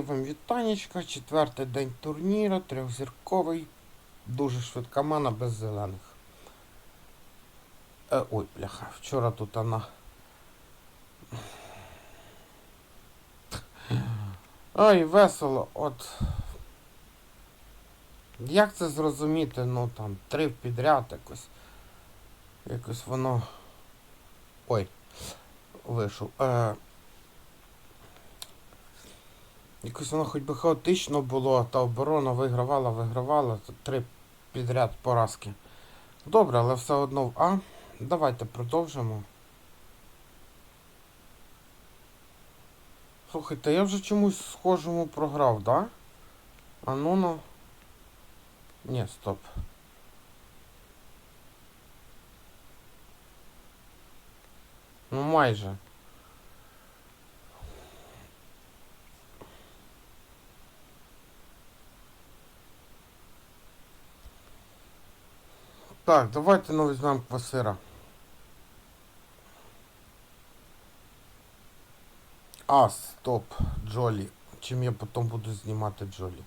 Мої вам вітанечка, четвертий день турніру, трьохзірковий, дуже швидка мана без зелених. Е, ой, бляха, вчора тут вона. Ой, весело, от. Як це зрозуміти? Ну там три підряд якось. Якось воно. Ой, вийшов. Е... Якось воно хоч би хаотично було, та оборона вигравала, вигравала. Три підряд поразки. Добре, але все одно в А. Давайте продовжимо. Слухайте, я вже чомусь схожому програв, да? А ну ну. Ні, стоп. Ну майже. Так, давайте ну візьмемо квасира. А, стоп, Джолі. Чим я потім буду знімати Джолі?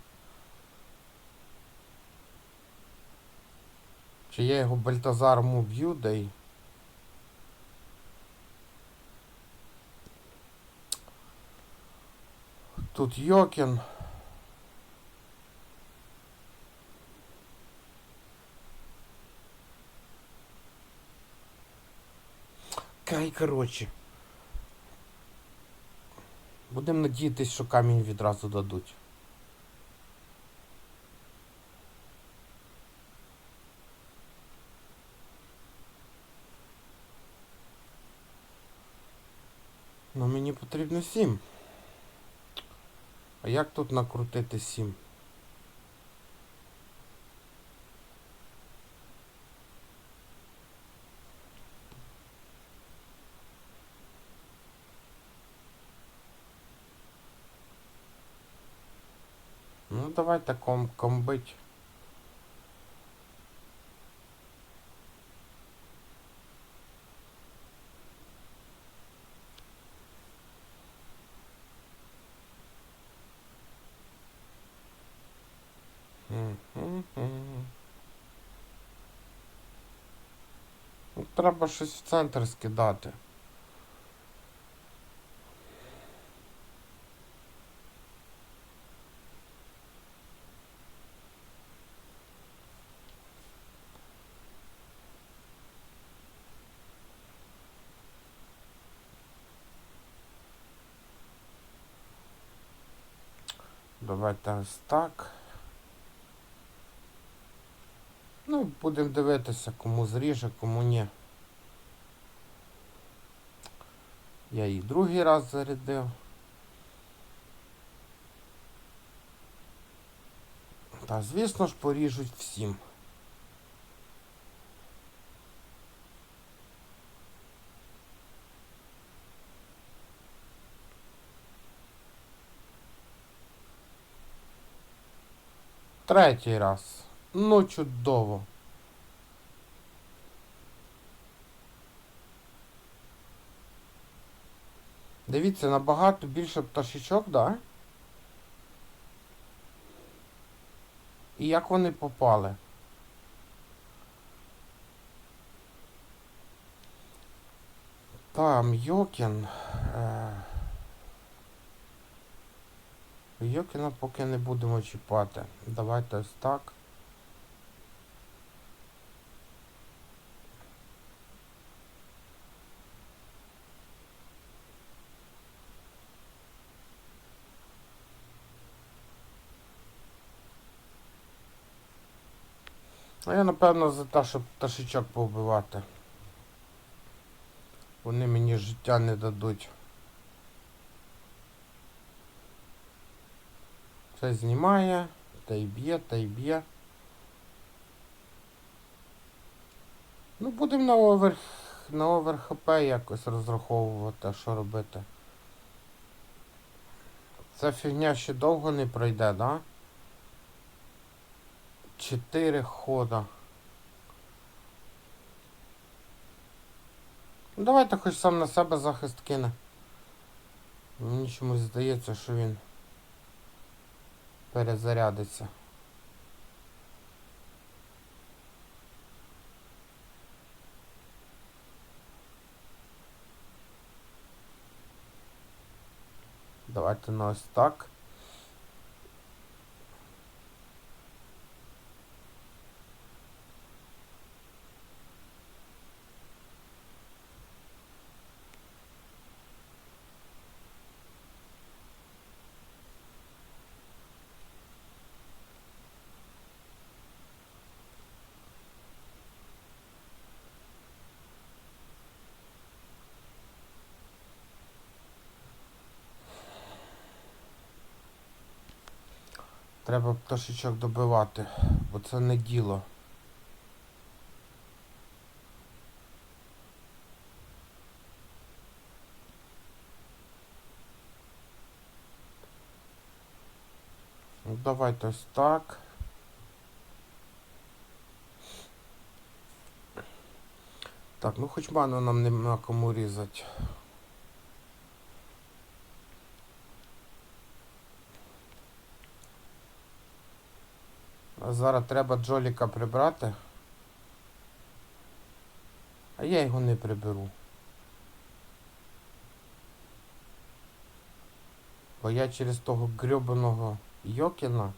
Чи я його Бальтазаром уб'ю, да й... Тут Йокін. Ай, коротше. Будемо надіятись, що камінь відразу дадуть. Ну мені потрібно сім. А як тут накрутити сім? Давайте ком комбить. Ну, Треба щось в центр скидати. Давайте ось так. Ну, будемо дивитися, кому зріже, кому ні. Я її другий раз зарядив. Та, звісно ж, поріжуть всім. Третій раз. Ну, чудово. Дивіться, набагато більше пташечок, да? І як вони попали? Там Йокін. Е... Йокіна поки не будемо чіпати. Давайте ось так. А я напевно за те, щоб пташечок повбивати. Вони мені життя не дадуть. Це знімає, та й б'є, та й б'є. Ну, будемо на овер... на овер якось розраховувати, що робити. Ця фігня ще довго не пройде, да? Чотири хода. Ну, давайте хоч сам на себе захист кине. Мені чомусь здається, що він перезарядиться. Давайте на ось так. Треба пташечок добивати, бо це не діло. Ну, давайте ось так. Так, ну хоч ману нам нема кому різати. Зараз треба Джоліка прибрати. А я його не приберу. Бо я через того грьобаного Йокіна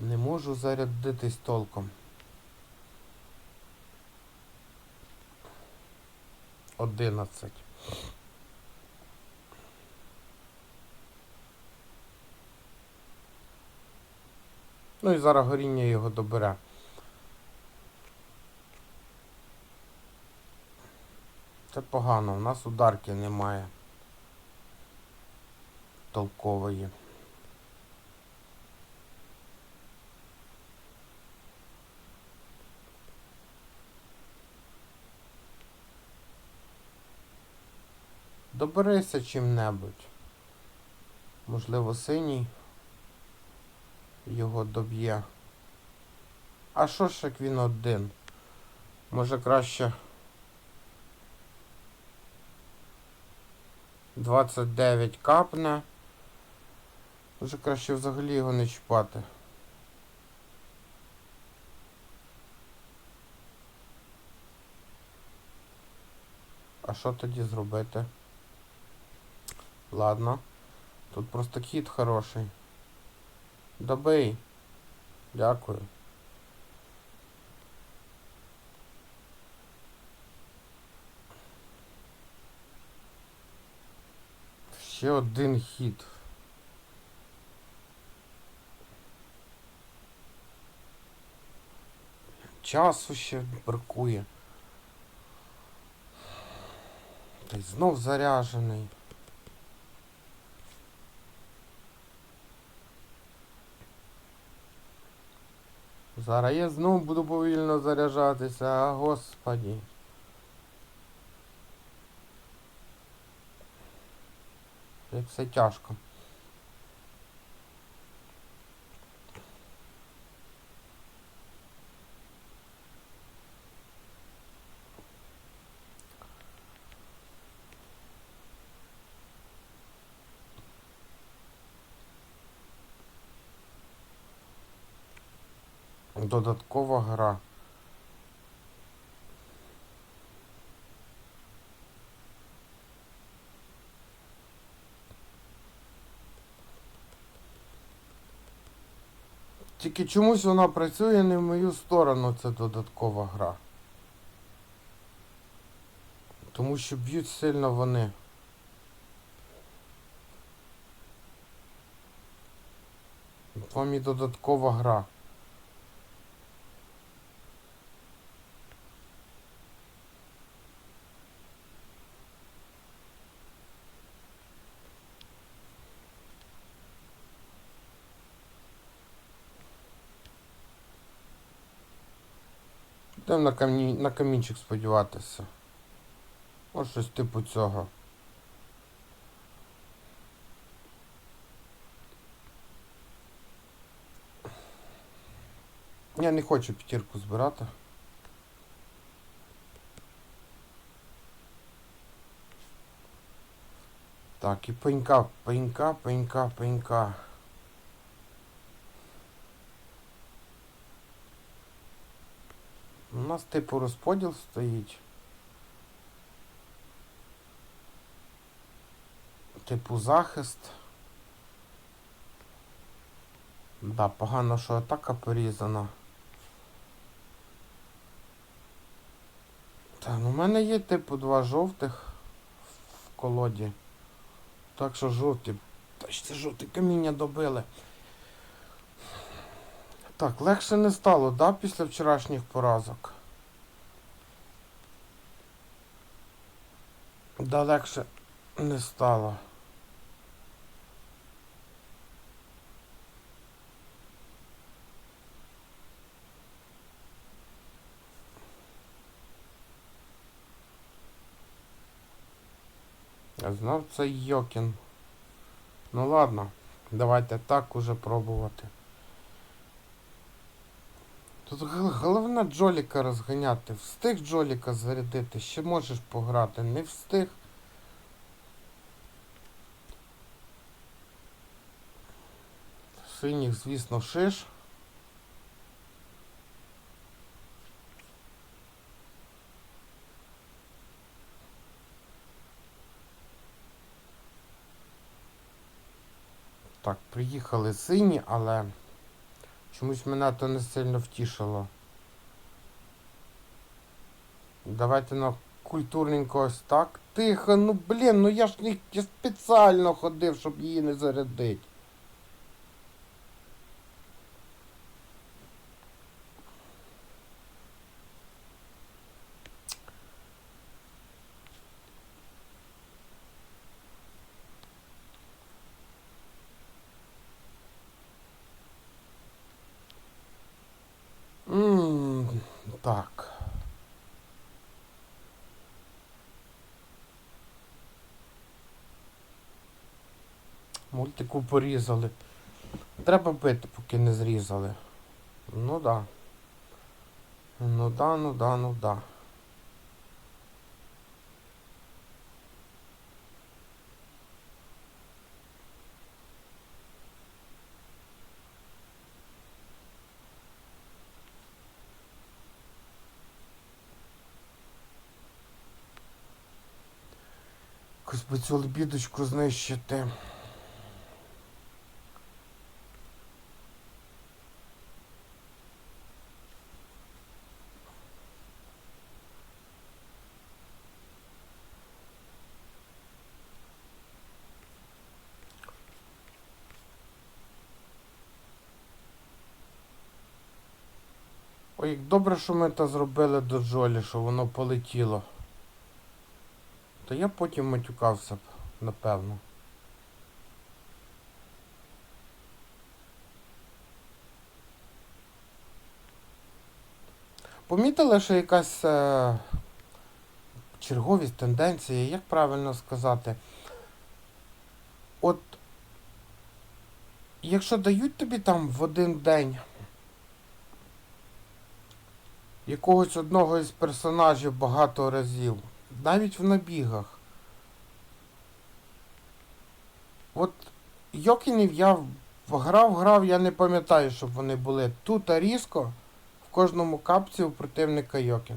не можу зарядитись толком. Одинадцять. Ну і зараз горіння його добере. Це погано, у нас ударки немає. Толкової. Доберися чим-небудь. Можливо, синій його доб'є. А що ж як він один? Може краще 29 капне. Може краще взагалі його не чіпати. А що тоді зробити? Ладно. Тут просто кіт хороший. Добий. Дякую. Ще один хід. Часу ще бракує. Та й знов заряжений. Зараз я знову буду повільно заряджатися, а господі. Як все тяжко. Додаткова гра. Тільки чомусь вона працює не в мою сторону, це додаткова гра. Тому що б'ють сильно вони. Вам і додаткова гра. На, камні... на камінчик сподіватися. Ось щось типу цього. Я не хочу п'ятірку збирати. Так, і пенька, пенька, пенька, пенька. У нас типу розподіл стоїть. Типу захист. Да, погано, що атака порізана. Та, ну в мене є типу два жовтих в колоді. Так що жовті. Точно жовті каміння добили. Так, легше не стало, да, після вчорашніх поразок? Да, легше не стало. Я знав це Йокін. Ну ладно, давайте так уже пробувати. Тут головне Джоліка розганяти. Встиг Джоліка зарядити, ще можеш пограти. Не встиг. Синіх, звісно, шиш. Так, приїхали сині, але чомусь мене то не сильно втішило. Давайте на культурненько ось так. Тихо, ну блін, ну я ж не спеціально ходив, щоб її не зарядити. Ммм, так. Мультику порізали. Треба бити, поки не зрізали. Ну да. Ну да, ну да, ну да. Якось би цю лебідочку знищити. Добре, що ми це зробили до Джолі, що воно полетіло. То я потім матюкався б, напевно. Помітили, що якась е, черговість, тенденція, як правильно сказати? От якщо дають тобі там в один день якогось одного із персонажів багато разів, навіть в набігах. От Йокінів я грав, грав, я не пам'ятаю, щоб вони були тут а різко в кожному капці у противника Йокін.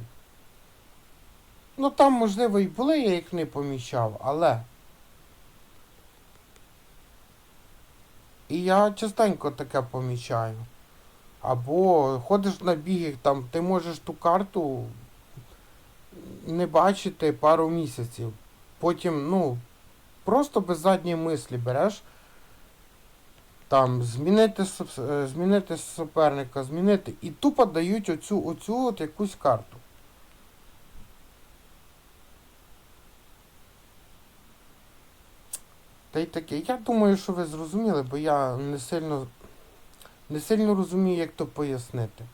Ну там, можливо, і були, я їх не помічав, але. І я частенько таке помічаю. Або ходиш на біги, там ти можеш ту карту не бачити пару місяців. Потім, ну, просто без задньої мислі береш. Там змінити, е, змінити суперника, змінити. І тупо дають оцю, оцю от якусь карту. Та й таке. Я думаю, що ви зрозуміли, бо я не сильно, не сильно розумію, як то пояснити.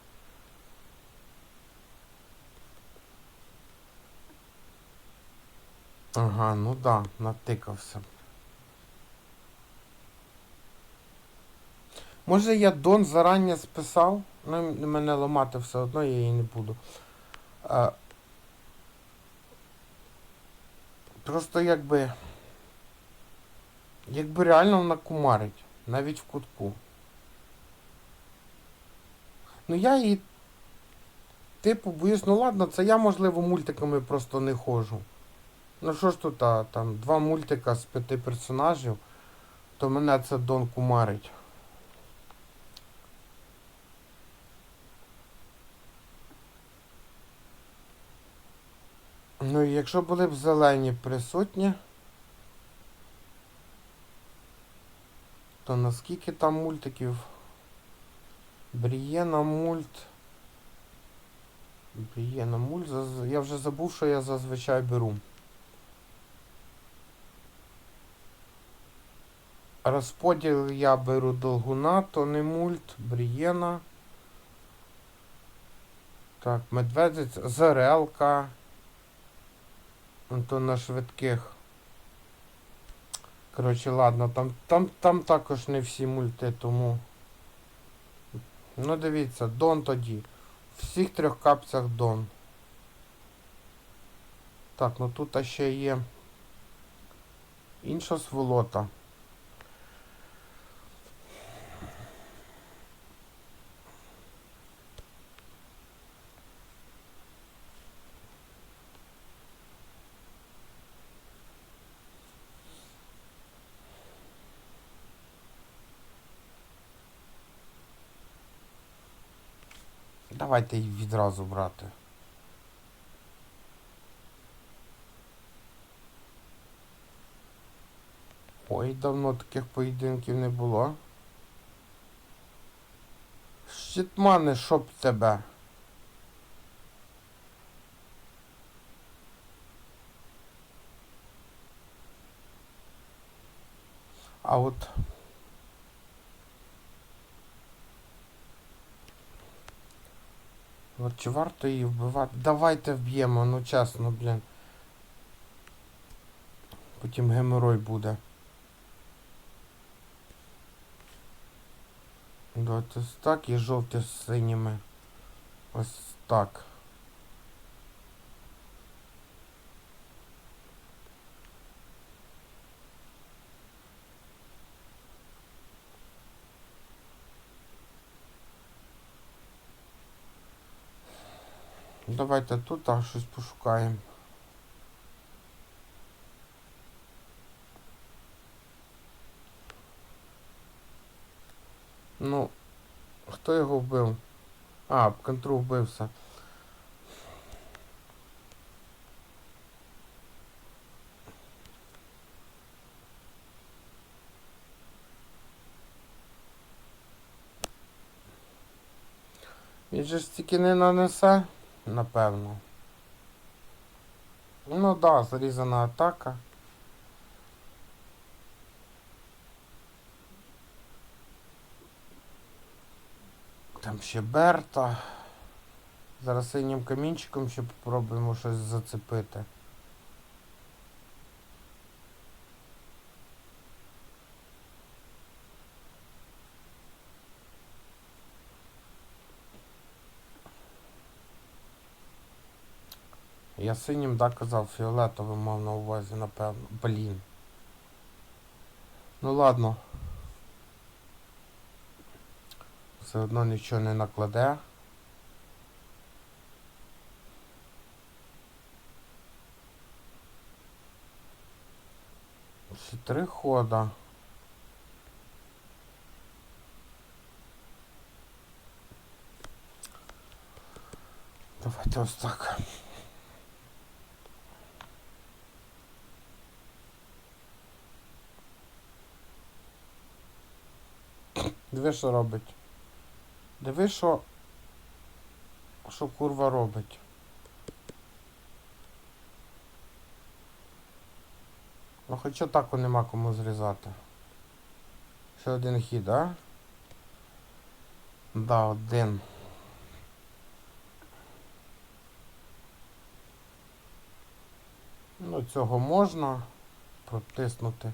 Ага, ну да, натикався. Може я Дон зарані списав? Ну, мене ламати все одно, я її не буду. А, просто якби. Якби реально вона кумарить, навіть в кутку. Ну я її, типу, боюсь, ну ладно, це я, можливо, мультиками просто не ходжу. Ну що ж тут, а, там, два мультика з п'яти персонажів, то мене це Дон кумарить. Ну і якщо були б зелені присутні, то наскільки там мультиків? Брієна мульт. Брієна мульт. Я вже забув, що я зазвичай беру. Розподіл я беру Долгуна, то не мульт, Брієна. Так, медведець, Зарелка. То на швидких. Коротше, ладно, там, там, там також не всі мульти, тому. Ну дивіться, Дон тоді. В всіх трьох капцях Дон. Так, ну тут ще є інша сволота. Давайте її відразу брати. Ой, давно таких поєдинків не було. Щитмане, щоб тебе. А от От чи варто її вбивати? Давайте вб'ємо, ну чесно, блін. Потім геморой буде. Давайте так і жовті з синіми. Ось так. Давайте тут а, щось пошукаємо. Ну, хто його вбив? А, контру вбився. Він же ж стільки не нанесе, напевно. Ну да, зарізана атака. Там ще Берта. Зараз синім камінчиком ще попробуємо щось зацепити. Я синім, да, казав, фіолетовим мав на увазі, напевно. Блін. Ну ладно. Все одно нічого не накладе. Ще три хода. Давайте ось так. Диви, що робить. Диви, що. Що курва робить. Ну хоча таку нема кому зрізати. Ще один хід, а? Да, один. Ну, цього можна протиснути.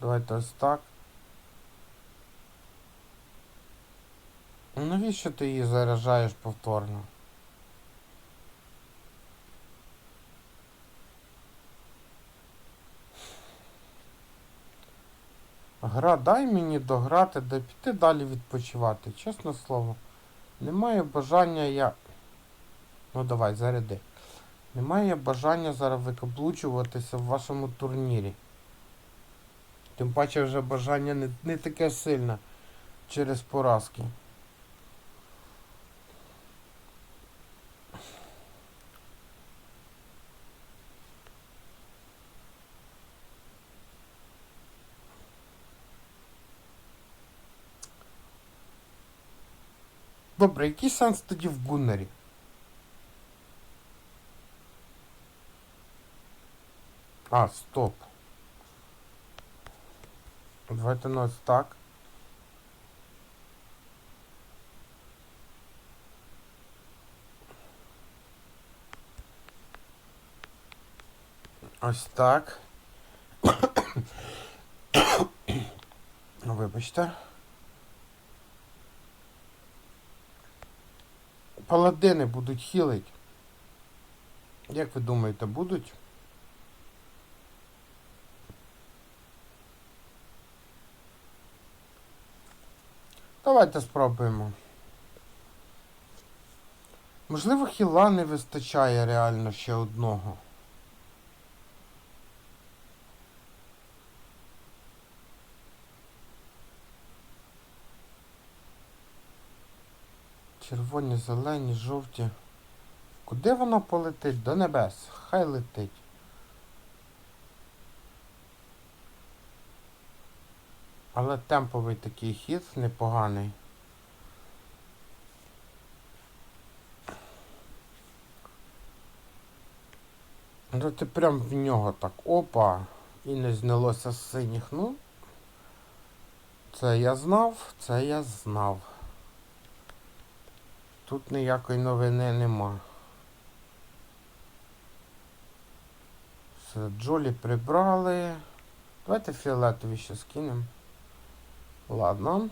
Давайте ось так. Навіщо ти її заряджаєш повторно? Гра, дай мені дограти, да піти далі відпочивати. Чесне слово. Немає бажання я. Ну давай, заряди. Немає бажання зараз викаблучуватися в вашому турнірі. Тим паче вже бажання не, не таке сильне через поразки. Добре, який сенс тоді в Гуннері? А, стоп. Давайте ну так. Ось так. Вибачте. Паладини будуть хілить. Як ви думаєте, будуть? Давайте спробуємо. Можливо, хіла не вистачає реально ще одного. Червоні, зелені, жовті. Куди воно полетить? До небес. Хай летить. Але темповий такий хід непоганий. Ну ти прям в нього так. Опа! І не знялося з синіх. Ну. Це я знав, це я знав. Тут ніякої новини нема. Все, Джолі прибрали. Давайте фіолетові ще скинемо. Ладно.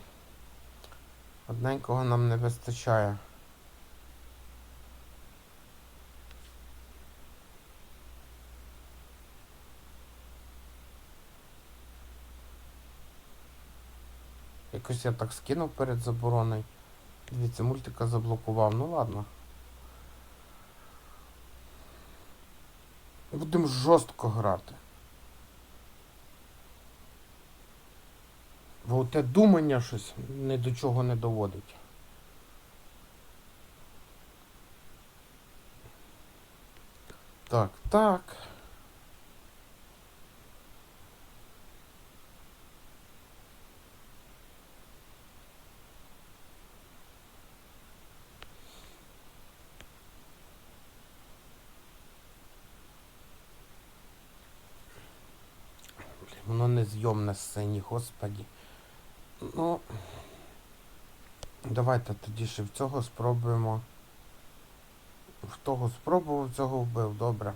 Одненького нам не вистачає. Якось я так скинув перед забороною. Дивіться, мультика заблокував. Ну ладно. Будемо жорстко грати. Бо те думання щось ні до чого не доводить. Так, так. Воно незйомне синій, господі. Ну, давайте тоді ще в цього спробуємо. В того спробував, цього вбив, добре.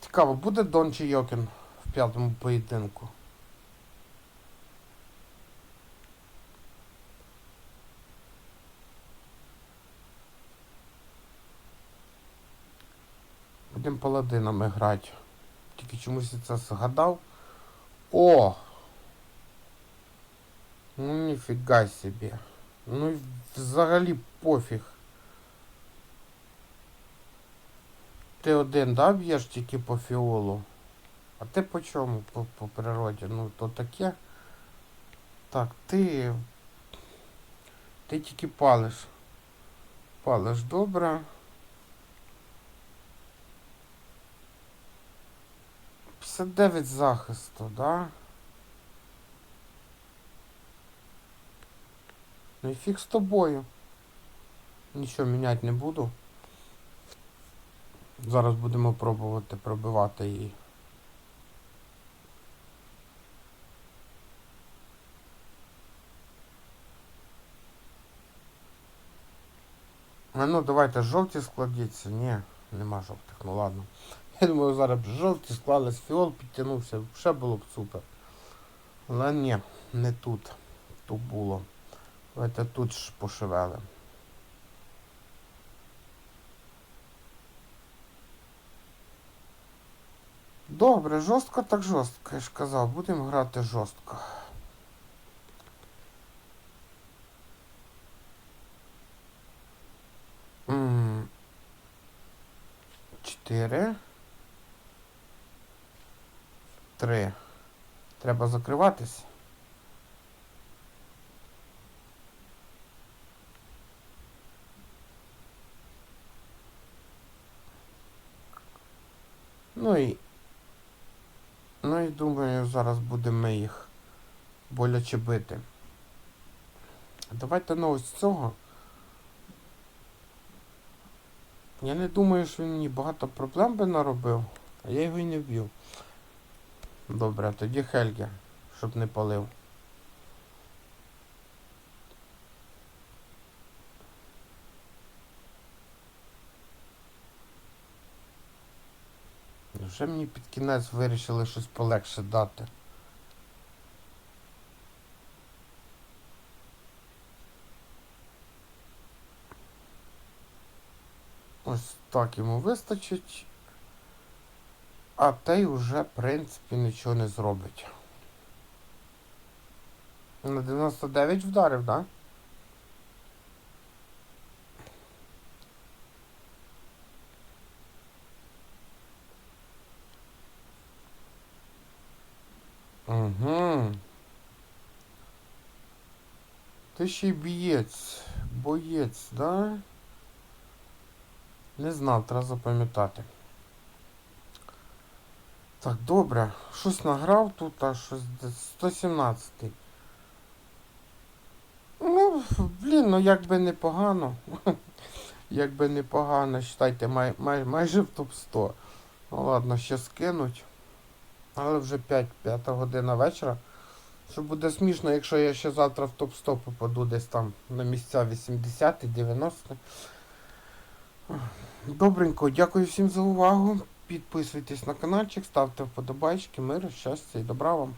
Цікаво, буде Дон чи Йокін в п'ятому поєдинку? Будемо паладинами грати. Тільки чомусь я це згадав. О! Ну ніфіга собі. Ну взагалі пофіг. Ти один, да, б'єш тільки по фіолу? А ти по чому по, по природі? Ну то таке. Так, ти. Ти тільки палиш. Палиш добре. 59 захисту, да? Ну і фіг з тобою. Нічого міняти не буду. Зараз будемо пробувати пробивати її. А ну давайте жовті складіться. Ні, нема жовтих, ну ладно. Я думаю, зараз б жовті склались, фіол підтягнувся, все було б супер. Але ні, не тут. Тут було. Давайте тут ж пошевелим. Добре, жорстко так жорстко, я ж казав, будемо грати жорстко. Чотири. Три. Треба закриватись. Ну і. Ну і думаю, зараз будемо їх боляче бити. Давайте ну ось цього. Я не думаю, що він мені багато проблем би наробив, а я його і не вб'ю. Добре, тоді Хельге, щоб не палив. Вже мені під кінець вирішили щось полегше дати. Ось так йому вистачить. А той вже, в принципі, нічого не зробить. На 99 вдарив, так? Да? Угу. Ти ще й бієць. Боєць, да? Не знав, треба запам'ятати. Так, добре. Щось награв тут, а щось десь 117. Ну, блін, ну як би непогано. Як би непогано, считайте, май, май, майже в топ-100. Ну ладно, ще скинуть. Але вже 5, 5 година вечора. Що буде смішно, якщо я ще завтра в топ-100 попаду десь там на місця 80 90 Добренько, дякую всім за увагу. Підписуйтесь на каналчик, ставте вподобайки, миру, щастя і добра вам.